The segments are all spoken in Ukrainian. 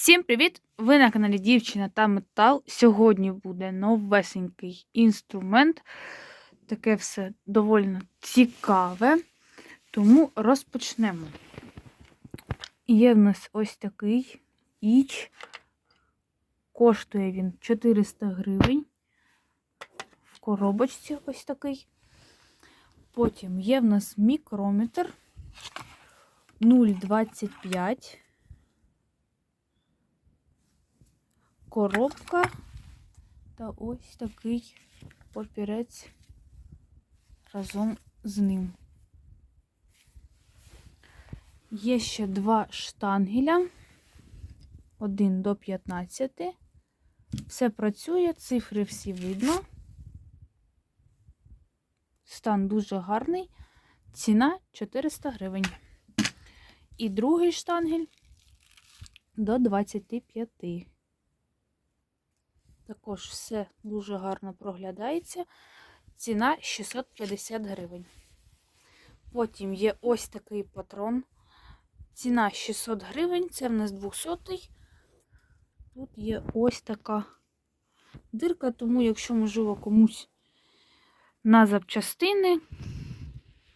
Всім привіт! Ви на каналі Дівчина та Метал. Сьогодні буде новесенький інструмент. Таке все доволі цікаве. Тому розпочнемо. Є в нас ось такий іч. Коштує він 400 гривень. В коробочці ось такий. Потім є в нас мікрометр 0,25. Коробка та ось такий папірець разом з ним. Є ще два штангеля, 1 до 15. Все працює, цифри всі видно. Стан дуже гарний. Ціна 400 гривень. І другий штангель до 25. Також все дуже гарно проглядається. Ціна 650 гривень. Потім є ось такий патрон. Ціна 600 гривень, це в нас 200 Тут є ось така дирка, тому, якщо, можливо, комусь на запчастини,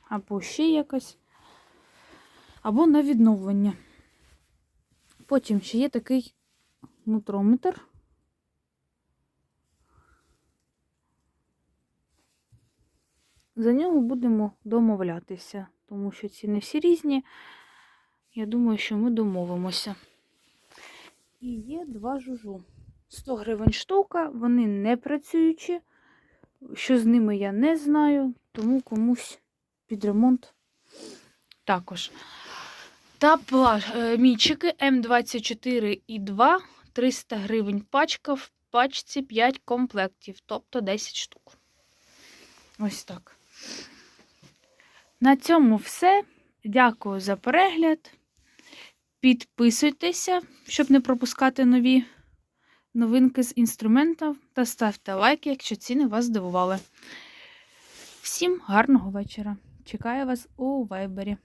або ще якось, або на відновлення. Потім ще є такий нутрометр. За нього будемо домовлятися, тому що ціни всі різні. Я думаю, що ми домовимося. І є два жужу. 100 гривень штука, вони не працюючі. Що з ними я не знаю, тому комусь під ремонт також. Та мічики М24 і 2, 300 гривень пачка, в пачці 5 комплектів, тобто 10 штук. Ось так. На цьому все. Дякую за перегляд. Підписуйтеся, щоб не пропускати нові новинки з інструментів. Та ставте лайки, якщо ціни вас здивували. Всім гарного вечора! Чекаю вас у вайбері.